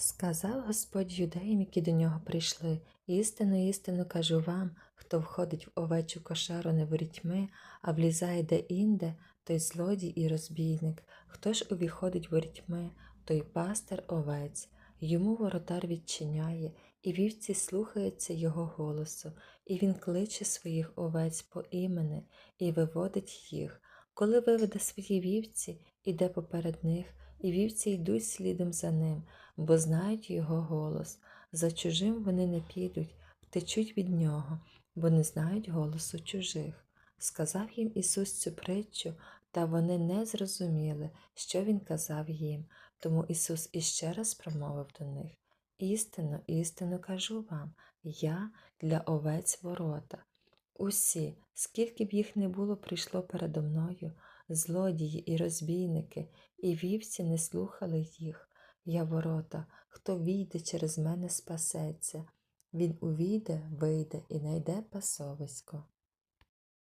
Сказав Господь юдеям, які до нього прийшли, істину, істину кажу вам, хто входить в овечу кошару не ворітьми, а влізає де-інде, той злодій і розбійник. Хто ж увіходить ворітьми, той пастир овець. Йому воротар відчиняє, і вівці слухаються його голосу, і він кличе своїх овець по імені і виводить їх. Коли виведе свої вівці, іде поперед них, і вівці йдуть слідом за ним, бо знають його голос. За чужим вони не підуть, втечуть від нього, бо не знають голосу чужих. Сказав їм Ісус цю притчу, та вони не зрозуміли, що Він казав їм. Тому Ісус іще раз промовив до них Істинно, істинно кажу вам, я для овець ворота. Усі, скільки б їх не було, прийшло передо мною, злодії і розбійники, і вівці не слухали їх. Я ворота, хто війде через мене спасеться. Він увійде, вийде і найде пасовисько.